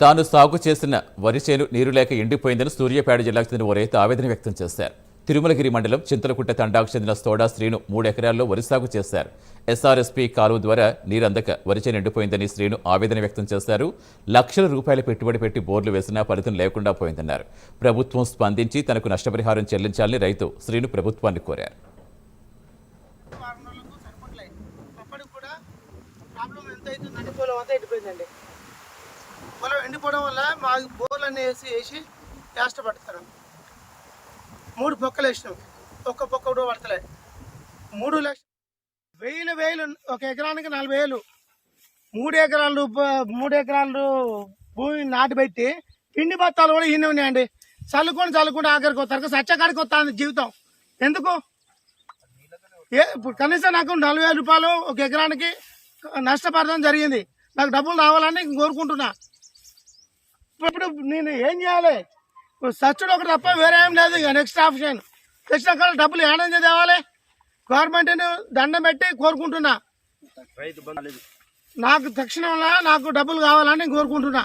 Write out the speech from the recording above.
తాను సాగు చేసిన వరి చేను నీరు లేక ఎండిపోయిందని సూర్యాపేట జిల్లాకు చెందిన ఓ రైతు ఆవేదన వ్యక్తం చేశారు. తిరుమలగిరి మండలం చింతలకుంట తండాకు చెందిన సోడా శ్రీను మూడు ఎకరాల్లో వరి సాగు చేశారు. ఎస్ఆర్ఎస్పీ కాలువ ద్వారా నీరందక వరి చేను ఎండిపోయిందని శ్రీను ఆవేదన వ్యక్తం చేశారు. లక్షల రూపాయల పెట్టుబడి పెట్టి బోర్లు వేసినా ఫలితం లేకుండా పోయిందన్నారు. ప్రభుత్వం స్పందించి తనకు నష్టపరిహారం చెల్లించాలని రైతు శ్రీను ప్రభుత్వాన్ని కోరారు. అప్పటికి కూడా ప్రాబ్లం ఎంత అవుతుందంటే పొలం ఎండిపోవడం వల్ల మా బోర్లన్నీ వేసి వేసి కష్టపడతారు మూడు పొక్కలు వేసినాం. ఒక్క పొక్క కూడా పడతలే. మూడు లక్షలు వేలు వేలు ఒక ఎకరానికి నలభై వేలు. మూడు ఎకరాలు మూడు ఎకరాలు భూమి నాటిపెట్టి పిండి బత్తాలు కూడా ఈయన ఉన్నాయండి. చల్లుకొని చల్లుకుంటే ఆఖరికి వస్తారు. సచ్చకాడికి వస్తుంది జీవితం. ఎందుకు? ఏ ఇప్పుడు కనీసం నాకు నలభై వేల రూపాయలు ఒక ఎకరానికి నష్టపడడం జరిగింది. నాకు డబ్బులు రావాలని కోరుకుంటున్నా. ఇప్పుడు నేను ఏం చేయాలి? సచ్చుడు ఒకటి తప్ప వేరే ఏం లేదు ఇక నెక్స్ట్ ఆప్షన్ నెక్స్ట్ అక్కడ డబ్బులు ఏమైనా తేవాలి. గవర్నమెంట్ని దండం పెట్టి కోరుకుంటున్నా. నాకు తక్షణంలో నాకు డబ్బులు కావాలని కోరుకుంటున్నా.